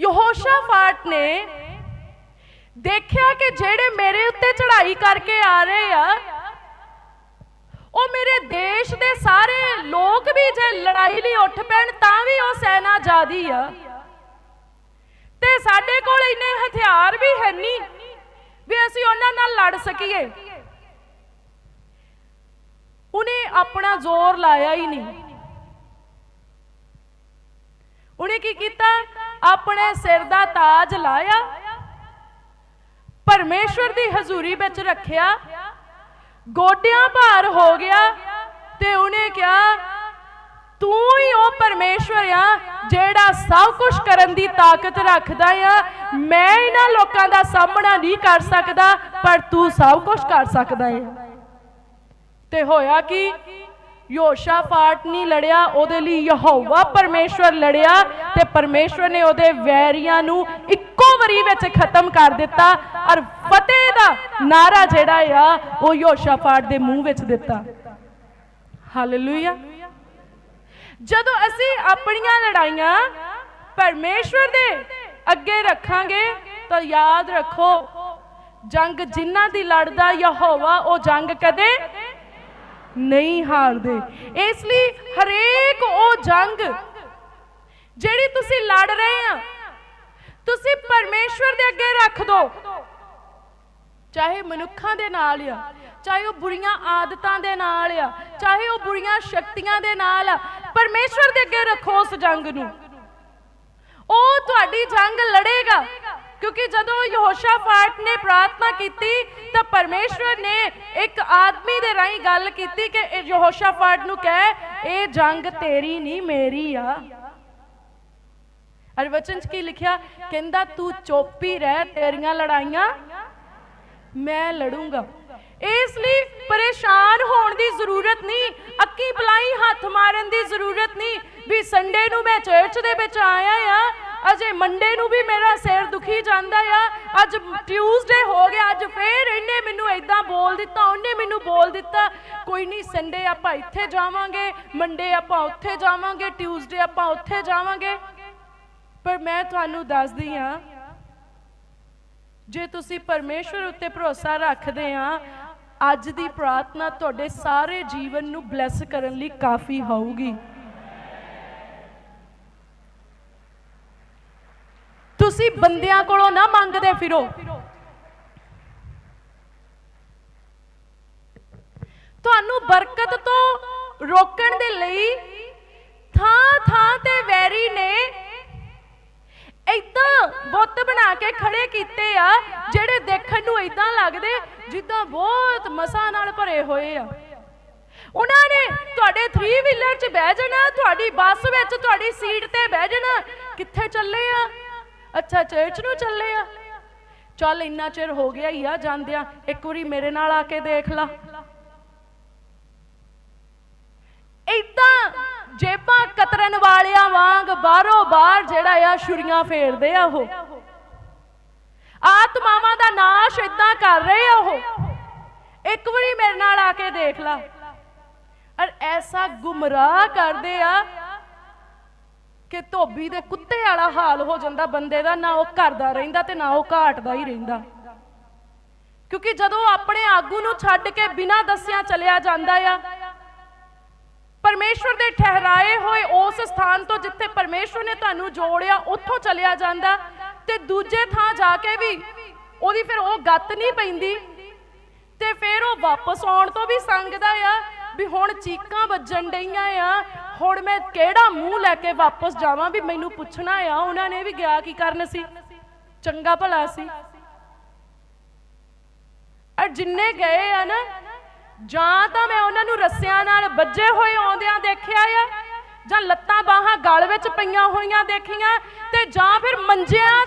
ਯਹੋਸ਼ਾਫਾਟ ਨੇ ਦੇਖਿਆ ਕਿ ਜਿਹੜੇ ਮੇਰੇ ਉੱਤੇ ਚੜ੍ਹਾਈ ਕਰਕੇ ਆ ਰਹੇ ਆ, ਉਹ ਮੇਰੇ ਦੇਸ਼ ਦੇ ਸਾਰੇ ਲੋਕ ਵੀ ਜੇ ਲੜਾਈ ਲਈ ਉੱਠ ਪੈਣ, ਤਾਂ ਵੀ ਉਹ ਸੈਨਾ ਜਾਦੀ ਆ। ਤੇ ਸਾਡੇ ਕੋਲ ਇੰਨੇ ਹਥਿਆਰ ਵੀ ਹੈ ਨਹੀਂ ਵੀ ਅਸੀਂ ਉਹਨਾਂ ਨਾਲ ਲੜ ਸਕੀਏ। ਉਹਨੇ ਆਪਣਾ ਜ਼ੋਰ ਲਾਇਆ ਹੀ ਨਹੀਂ। ਉਹਨੇ ਕੀ ਕੀਤਾ? ਆਪਣੇ ਸਿਰ ਦਾ ਤਾਜ ਲਾਇਆ। ਪਰਮੇਸ਼ਵਰ ਦੀ ਹਜ਼ੂਰੀ ਵਿੱਚ ਰੱਖਿਆ। ਗੋਡਿਆਂ ਭਾਰ ਹੋ ਗਿਆ ਤੇ ਉਹਨੇ ਕਿਹਾ, ਤੂੰ ਹੀ ਉਹ ਪਰਮੇਸ਼ਵਰ ਆ ਜਿਹੜਾ ਸਭ ਕੁਝ ਕਰਨ ਦੀ ਤਾਕਤ ਰੱਖਦਾ ਆ। ਮੈਂ ਇਹਨਾਂ ਲੋਕਾਂ ਦਾ ਸਾਹਮਣਾ ਨਹੀਂ ਕਰ ਸਕਦਾ, ਪਰ ਤੂੰ ਸਭ ਕੁਝ ਕਰ ਸਕਦਾ ਹੈ ਤੇ ਹੋਇਆ ਕਿ? ਯੋਸ਼ਾਫਾਟ ਨਹੀਂ ਲੜਿਆ, ਉਹਦੇ ਲਈ ਯਹੋਵਾ ਪਰਮੇਸ਼ਵਰ ਲੜਿਆ ਤੇ ਪਰਮੇਸ਼ਵਰ ਨੇ ਉਹਦੇ ਵੈਰੀਆਂ ਨੂੰ ਇੱਕੋ ਵਾਰੀ ਵਿੱਚ ਖਤਮ ਕਰ ਦਿੱਤਾ ਔਰ ਫਤਿਹ ਦਾ ਨਾਰਾ ਜਿਹੜਾ ਆ, ਉਹ ਯੋਸ਼ਾਫਾਟ ਦੇ ਮੂੰਹ ਵਿੱਚ ਦਿੱਤਾ। ਹਾਲੇਲੂਇਆ ਜਦੋਂ ਅਸੀਂ ਆਪਣੀਆਂ ਲੜਾਈਆਂ ਪਰਮੇਸ਼ਵਰ ਦੇ ਅੱਗੇ ਰੱਖਾਂਗੇ, ਤਾਂ ਯਾਦ ਰੱਖੋ, ਜੰਗ ਜਿਨ੍ਹਾਂ ਦੀ ਲੜਦਾ ਯਹੋਵਾ, ਉਹ ਜੰਗ ਕਦੇ ਨਹੀਂ ਹਾਰਦੇ। ਇਸ ਲਈ ਹਰੇਕ ਉਹ ਜੰਗ ਜਿਹੜੀ ਤੁਸੀਂ ਲੜ ਰਹੇ ਆ, ਤੁਸੀਂ ਪਰਮੇਸ਼ਵਰ ਦੇ ਅੱਗੇ ਰੱਖ ਦਿਓ ਚਾਹੇ ਮਨੁੱਖਾਂ ਦੇ ਨਾਲ ਆ, ਚਾਹੇ ਉਹ ਬੁਰੀਆਂ ਆਦਤਾਂ ਦੇ ਨਾਲ ਆ, ਚਾਹੇ ਉਹ ਬੁਰੀਆਂ ਸ਼ਕਤੀਆਂ ਦੇ ਨਾਲ ਆ, ਪਰਮੇਸ਼ਵਰ ਦੇ ਅੱਗੇ ਰੱਖੋ ਉਸ ਜੰਗ ਨੂੰ। ਉਹ ਤੁਹਾਡੀ ਜੰਗ ਲੜੇਗਾ। ਕਿਉਂਕਿ ਜਦੋਂ ਯਹੋਸ਼ਾਫਾਟ ਨੇ ਪ੍ਰਾਰਥਨਾ ਕੀਤੀ ਤਾਂ ਪਰਮੇਸ਼ਵਰ ਨੇ ਇੱਕ ਆਦਮੀ ਦੇ ਰਾਹੀਂ ਗੱਲ ਕੀਤੀ ਕਿ ਯਹੋਸ਼ਾਫਾਟ ਨੂੰ ਕਹਿ, ਇਹ ਜੰਗ ਤੇਰੀ ਨਹੀਂ, ਮੇਰੀ ਆ। ਅਰ ਚ ਕੀ ਲਿਖਿਆ? ਕਹਿੰਦਾ, ਤੂੰ ਚੁੱਪ ਰਹਿ ਤੇਰੀਆਂ ਲੜਾਈਆਂ, ਮੈਂ ਲੜੂੰਗਾ। ਇਸ ਲਈ ਪਰੇਸ਼ਾਨ ਹੋਣ ਦੀ ਜ਼ਰੂਰਤ ਨਹੀਂ ਅੱਕੀ ਪਲਾਈ ਹੱਥ ਮਾਰਨ ਦੀ ਜ਼ਰੂਰਤ ਨਹੀਂ, ਵੀ ਸੰਡੇ ਨੂੰ ਮੈਂ ਚਰਚ ਦੇ ਵਿੱਚ ਆਇਆ ਆ ਅਜੇ ਮੰਡੇ ਨੂੰ ਵੀ ਮੇਰਾ ਸਿਰ ਦੁਖੀ ਜਾਂਦਾ ਆ। ਅੱਜ ਟਿਊਜ਼ਡੇ ਹੋ ਗਿਆ, ਅੱਜ ਫੇਰ ਇਹਨੇ ਮੈਨੂੰ ਇਦਾਂ ਬੋਲ ਦਿੱਤਾ, ਉਹਨੇ ਮੈਨੂੰ ਬੋਲ ਦਿੱਤਾ, ਕੋਈ ਨਹੀਂ ਸੰਡੇ ਆਪਾਂ ਇੱਥੇ ਜਾਵਾਂਗੇ ਮੰਡੇ ਆਪਾਂ ਉੱਥੇ ਜਾਵਾਂਗੇ ਟਿਊਜ਼ਡੇ ਆਪਾਂ ਉੱਥੇ ਜਾਵਾਂਗੇ। ਪਰ ਮੈਂ ਤੁਹਾਨੂੰ ਦੱਸਦੀ ਆ ਜੇ ਤੁਸੀਂ ਪਰਮੇਸ਼ਵਰ ਉੱਤੇ ਭਰੋਸਾ ਰੱਖਦੇ ਆ ਅੱਜ ਦੀ ਪ੍ਰਾਰਥਨਾ ਤੁਹਾਡੇ ਸਾਰੇ ਜੀਵਨ ਨੂੰ ਬਲੈਸ ਕਰਨ ਲਈ ਕਾਫੀ ਹੋਊਗੀ। ਤੁਸੀਂ ਬੰਦਿਆਂ ਕੋਲੋਂ ਨਾ ਮੰਗਦੇ ਫਿਰੋ। ਤੁਹਾਨੂੰ ਬਰਕਤ ਤੋਂ ਰੋਕਣ ਦੇ ਲਈ ਥਾਂ ਥਾਂ ਤੇ ਵੈਰੀ ਨੇ ਇਦਾਂ ਬੁੱਤ ਬਣਾ ਕੇ ਖੜੇ ਕੀਤੇ ਆ, ਜਿਹੜੇ ਦੇਖਣ ਨੂੰ ਇਦਾਂ ਲੱਗਦੇ ਜਿੱਦਾਂ ਬਹੁਤ ਮਸਾਂ ਨਾਲ ਭਰੇ ਹੋਏ ਆ। ਉਹਨਾਂ ਨੇ ਤੁਹਾਡੇ 3 ਵੀਲਰ 'ਚ ਬਹਿ ਜਾਣਾ, ਤੁਹਾਡੀ ਬੱਸ ਵਿੱਚ ਤੁਹਾਡੀ ਸੀਟ ਤੇ ਬਹਿ ਜਾਣਾ, ਕਿੱਥੇ ਚੱਲੇ ਆ? ਅੱਛਾ ਚਰਚ ਨੂੰ ਚੱਲੇ ਆ। ਚੱਲ ਇੰਨਾ ਚਿਰ ਹੋ ਗਿਆ ਹੀ ਆ ਜਾਂਦਿਆਂ, ਇੱਕ ਵਾਰੀ ਮੇਰੇ ਨਾਲ ਆ ਕੇ ਦੇਖ ਲਾ। ਇਦਾਂ ਜੇਬਾਂ ਕਤਰਨ ਵਾਲਿਆਂ ਵਾਂਗ ਬਾਹਰੋਂ ਬਾਹਰ ਜਿਹੜਾ ਆ ਛੁਰੀਆਂ ਫੇਰਦੇ ਆ ਉਹ। ਆਤਮਾਵਾਂ ਦਾ ਨਾਸ਼ ਇਦਾਂ ਕਰ ਰਹੇ ਆ ਉਹ। ਇੱਕ ਵਾਰੀ ਮੇਰੇ ਨਾਲ ਆ ਕੇ ਦੇਖ ਲਾ। ਔਰ ਐਸਾ ਗੁੰਮਰਾਹ ਕਰਦੇ ਆ ਕਿ ਧੋਬੀ ਦੇ ਕੁੱਤੇ ਵਾਲਾ ਹਾਲ ਹੋ ਜਾਂਦਾ, ਬੰਦੇ ਦਾ ਨਾ ਉਹ ਘਰ ਦਾ ਰਹਿੰਦਾ ਤੇ ਨਾ ਉਹ ਘਾਟ ਦਾ ਹੀ ਰਹਿੰਦਾ। ਕਿਉਂਕਿ ਜਦੋਂ ਆਪਣੇ ਆਗੂ ਨੂੰ ਛੱਡ ਕੇ ਬਿਨਾਂ ਦੱਸਿਆ ਚਲਿਆ ਜਾਂਦਾ ਆ, ਪਰਮੇਸ਼ਵਰ ਦੇ ਠਹਿਰਾਏ ਹੋਏ ਉਸ ਸਥਾਨ ਤੋਂ ਜਿੱਥੇ ਪਰਮੇਸ਼ਵਰ ਨੇ ਤੁਹਾਨੂੰ ਜੋੜਿਆ, ਉੱਥੋਂ ਚਲਿਆ ਜਾਂਦਾ ਤੇ ਦੂਜੇ ਥਾਂ ਜਾ ਕੇ ਵੀ ਉਹਦੀ ਫਿਰ ਉਹ ਗੱਤ ਨਹੀਂ ਪੈਂਦੀ ਤੇ ਫਿਰ ਉਹ ਵਾਪਸ ਆਉਣ ਤੋਂ ਵੀ ਸੰਗਦਾ ਆ ਵੀ ਹੁਣ ਚੀਕਾਂ ਵੱਜਣ ਡਈਆਂ ਆ। ਹੁਣ ਮੈਂ ਕਿਹੜਾ ਮੂੰਹ ਲੈ ਕੇ ਵਾਪਸ ਜਾਵਾਂ ਵੀ ਮੈਨੂੰ ਪੁੱਛਣਾ ਆ। ਉਹਨਾਂ ਨੇ ਵੀ ਗਿਆ ਕੀ ਕਰਨ ਸੀ? ਚੰਗਾ ਭਲਾ ਸੀ। ਔਰ ਜਿੰਨੇ ਗਏ ਆ ਨਾ, ਜਾਂ ਤਾਂ ਮੈਂ ਉਹਨਾਂ ਨੂੰ ਰੱਸਿਆਂ ਨਾਲ ਵੱਜੇ ਹੋਏ ਆਉਂਦਿਆਂ ਦੇਖਿਆ ਆ, ਜਾਂ ਲੱਤਾਂ ਬਾਹਾਂ ਗਲ ਵਿੱਚ ਪਈਆਂ ਹੋਈਆਂ ਦੇਖੀਆਂ, ਤੇ ਜਾਂ ਫਿਰ ਮੰਜਿਆਂ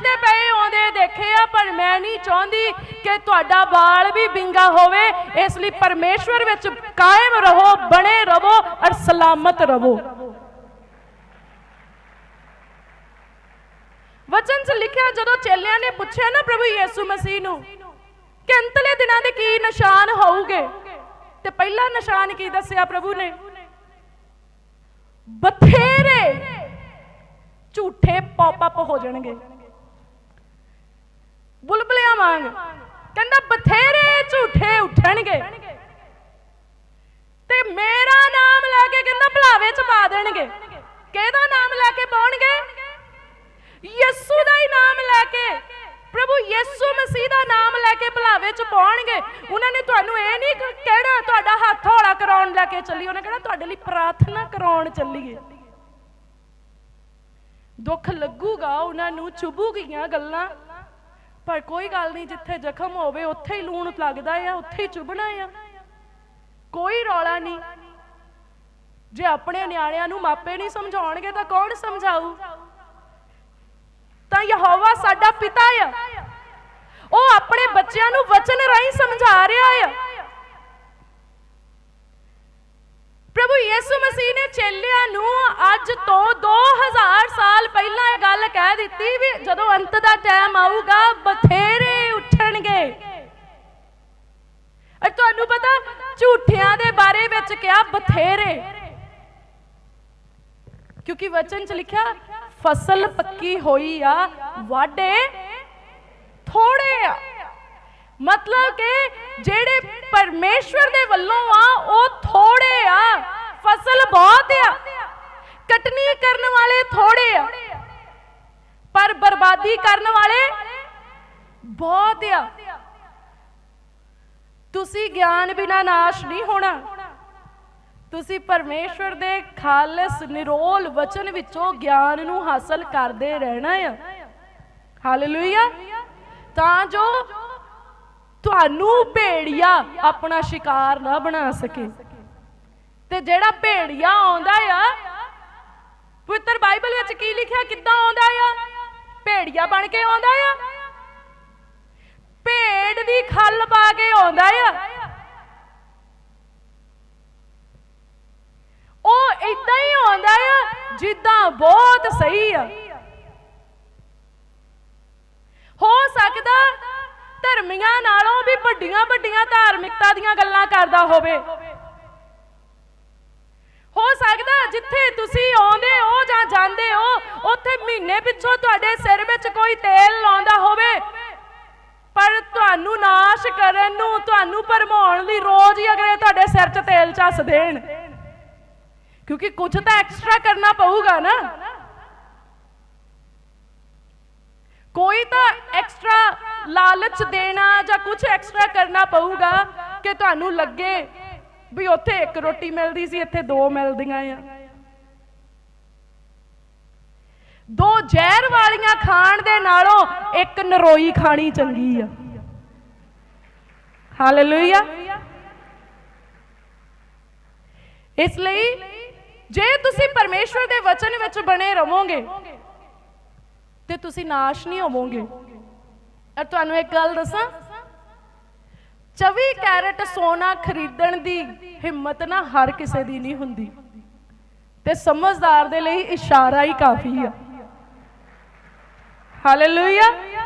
ਚਾਹੁੰਦੀ ਕਿ ਤੁਹਾਡਾ ਬਾਲ ਵੀ ਬਿੰਗਾ ਹੋਵੇ, ਇਸ ਲਈ ਪਰਮੇਸ਼ਵਰ ਵਿੱਚ ਕਾਇਮ ਰਹੋ, ਬਣੇ ਰਹੋ ਔਰ ਸਲਾਮਤ ਰਹੋ। ਵਚਨ 'ਚ ਲਿਖਿਆ, ਜਦੋਂ ਚੇਲਿਆਂ ਨੇ ਪੁੱਛਿਆ ਨਾ ਪ੍ਰਭੂ ਯੀਸੂ ਮਸੀਹ ਨੂੰ ਕਿ ਅੰਤਲੇ ਦਿਨਾਂ ਦੇ ਕੀ ਨਿਸ਼ਾਨ ਹੋਊਗੇ, ਤੇ ਪਹਿਲਾ ਨਿਸ਼ਾਨ ਕੀ ਦੱਸਿਆ ਪ੍ਰਭੂ ਨੇ? ਬਥੇਰੇ ਝੂਠੇ ਪੌਪ ਅਪ ਹੋ ਜਾਣਗੇ। ਬੁਲਬੁਲਿਆਂ ਵਾਂਗ ਕਹਿੰਦਾ ਬਥੇਰੇ ਝੂਠੇ ਉੱਠਣਗੇ। ਤੇ ਮੇਰਾ ਨਾਮ ਲੈ ਕੇ ਕਹਿੰਦਾ ਭਲਾਵੇ ਚ ਪਾ ਦੇਣਗੇ। ਕਿਹਦਾ ਨਾਮ ਲੈ ਕੇ ਪਾਉਣਗੇ? ਯਿਸੂ ਦਾ ਹੀ ਨਾਮ ਲੈ ਕੇ। ਪ੍ਰਭੂ ਯਿਸੂ ਮਸੀਹ ਦਾ ਨਾਮ ਲੈ ਕੇ ਭਲਾਵੇ ਚ ਪਾਉਣਗੇ। ਉਹਨਾਂ ਨੇ ਤੁਹਾਨੂੰ ਇਹ ਨਹੀਂ ਕ- ਕਹਿਣਾ ਤੁਹਾਡਾ ਹੱਥ ਹੌਲਾ ਕਰਾਉਣ ਲੈ ਕੇ ਚੱਲੀ। ਉਹਨੇ ਕਹਿਣਾ ਤੁਹਾਡੇ ਲਈ ਪ੍ਰਾਰਥਨਾ ਕਰਾਉਣ ਚੱਲੀਏ। ਦੁੱਖ ਲੱਗੂਗਾ, ਉਹਨਾਂ ਨੂੰ ਚੁਭੂਗੀਆਂ ਗੱਲਾਂ। ਪਰ ਕੋਈ ਗੱਲ ਨਹੀਂ, ਜਿੱਥੇ ਜ਼ਖਮ ਹੋਵੇ, ਉੱਥੇ ਹੀ ਲੂਣ ਲੱਗਦਾ ਆ, ਉੱਥੇ ਹੀ ਚੁਭਣਾ ਆ। ਕੋਈ ਰੌਲਾ ਨਹੀਂ। ਜੇ ਆਪਣੇ ਨਿਆਣਿਆਂ ਨੂੰ ਮਾਪੇ ਨਹੀਂ ਸਮਝਾਉਣਗੇ, ਤਾਂ ਕੌਣ ਸਮਝਾਊ? ਤਾਂ ਯਹੋਵਾ ਸਾਡਾ ਪਿਤਾ ਆ। ਉਹ ਆਪਣੇ ਬੱਚਿਆਂ ਨੂੰ ਵਚਨ ਰਾਹੀਂ ਸਮਝਾ ਰਿਹਾ ਆ। ਪ੍ਰਭੂ ਯਿਸੂ ਮਸੀਹ ਨੇ ਚੇਲਿਆਂ ਨੂੰ ਅੱਜ ਤੋਂ ਕਹਿ ਦਿੱਤੀ ਵੀ ਜਦੋਂ ਅੰਤ ਦਾ ਟਾਈਮ ਆਊਗਾ, ਬਥੇਰੇ ਉੱਠਣਗੇ। ਅਰ ਤੁਹਾਨੂੰ ਪਤਾ, ਝੂਠਿਆਂ ਦੇ ਬਾਰੇ ਵਿੱਚ ਕਿਹਾ ਬਥੇਰੇ। ਕਿਉਂਕਿ ਵਚਨ 'ਚ ਲਿਖਿਆ, ਫਸਲ ਪੱਕੀ ਹੋਈ ਆ, ਵਾਢੇ ਥੋੜੇ ਆ। ਮਤਲਬ ਕਿ ਜਿਹੜੇ ਪਰਮੇਸ਼ਵਰ ਦੇ ਵੱਲੋਂ ਆ, ਉਹ ਥੋੜੇ ਆ ਫਸਲ ਬਹੁਤ ਆ ਕਟਨੀ ਕਰਨ ਵਾਲੇ ਥੋੜੇ ਆ ਪਰ ਬਰਬਾਦੀ ਕਰਨ ਵਾਲੇ? ਬਹੁਤ ਆ। ਤੁਸੀਂ ਗਿਆਨ ਬਿਨਾ ਨਾਸ਼ ਨਹੀਂ ਹੋਣਾ। ਤੁਸੀਂ ਪਰਮੇਸ਼ਵਰ ਦੇ ਖਾਲਸ, ਨਿਰੋਲ ਵਚਨ ਵਿੱਚੋਂ ਗਿਆਨ ਨੂੰ ਹਾਸਲ ਕਰਦੇ ਰਹਿਣਾ ਆ। ਹਾਲੇਲੂਇਆ ਤਾਂ ਜੋ ਤੁਹਾਨੂੰ ਭੇੜੀਆ ਆਪਣਾ ਸ਼ਿਕਾਰ ਨਾ ਬਣਾ ਸਕੇ। ਤੇ ਜਿਹੜਾ ਭੇੜੀਆ ਆਉਂਦਾ ਆ ਪਵਿੱਤਰ ਬਾਈਬਲ ਵਿੱਚ ਕੀ ਲਿਖਿਆ? ਕਿੱਦਾਂ ਆਉਂਦਾ ਆ? ਭੇੜੀਆ ਬਣ ਕੇ ਆਉਂਦਾ ਆ। ਭੇਡ ਦੀ ਖੱਲ ਪਾ ਕੇ ਆਉਂਦਾ ਆ। ਉਹ ਇਦਾਂ ਹੀ ਆਉਂਦਾ ਆ ਜਿੱਦਾਂ ਬਹੁਤ ਸਹੀ ਆ। ਹੋ ਸਕਦਾ ਧਰਮੀਆਂ ਨਾਲੋਂ ਵੀ ਵੱਡੀਆਂ ਵੱਡੀਆਂ ਧਾਰਮਿਕਤਾ ਦੀਆਂ ਗੱਲਾਂ ਕਰਦਾ ਹੋਵੇ। ਹੋ ਸਕਦਾ ਜਿੱਥੇ ਤੁਸੀਂ ਆਉਂਦੇ ਹੋ ਜਾਂ ਜਾਂਦੇ ਹੋ ਮਹੀਨੇ ਪਿੱਛੋਂ ਤੁਹਾਡੇ ਸਿਰ ਵਿੱਚ ਕੋਈ ਤੇਲ ਲਾਉਂਦਾ ਹੋਵੇ, ਪਰ ਤੁਹਾਨੂੰ ਨਾਸ਼ ਕਰਨ ਨੂੰ, ਤੁਹਾਨੂੰ ਭਰਮਾਉਣ ਲਈ ਰੋਜ਼ ਹੀ ਅਗਲੇ ਤੁਹਾਡੇ ਸਿਰ 'ਚ ਤੇਲ ਚੱਸ ਦੇਣ। ਕਿਉਂਕਿ ਕੁਝ ਤਾਂ ਐਕਸਟਰਾ ਕਰਨਾ ਪਊਗਾ ਨਾ। ਕੋਈ ਤਾਂ ਐਕਸਟਰਾ ਲਾਲਚ ਦੇਣਾ ਜਾਂ ਕੁਝ ਐਕਸਟਰਾ ਕਰਨਾ ਪਊਗਾ ਕਿ ਤੁਹਾਨੂੰ ਲੱਗੇ ਵੀ ਉੱਥੇ ਇੱਕ ਰੋਟੀ ਮਿਲਦੀ ਸੀ, ਇੱਥੇ ਦੋ ਮਿਲਦੀਆਂ ਆ। ਦੋ ਜ਼ਹਿਰ ਵਾਲੀਆਂ ਖਾਣ ਦੇ ਨਾਲੋਂ ਇੱਕ ਨਰੋਈ ਖਾਣੀ ਚੰਗੀ ਆ। ਹਾਲੇਲੂਇਆ ਇਸ ਲਈ ਜੇ ਤੁਸੀਂ ਪਰਮੇਸ਼ਵਰ ਦੇ ਵਚਨ ਵਿੱਚ ਬਣੇ ਰਹੋਗੇ, ਤੇ ਤੁਸੀਂ ਨਾਸ਼ ਨਹੀਂ ਹੋਵੋਗੇ। ਔਰ ਤੁਹਾਨੂੰ ਇੱਕ ਗੱਲ ਦੱਸਾਂ 24 ਕੈਰਟ ਸੋਨਾ ਖਰੀਦਣ ਦੀ ਹਿੰਮਤ ਨਾ ਹਰ ਕਿਸੇ ਦੀ ਨਹੀਂ ਹੁੰਦੀ, ਤੇ ਸਮਝਦਾਰ ਦੇ ਲਈ ਇਸ਼ਾਰਾ ਹੀ ਕਾਫੀ ਆ। Hallelujah.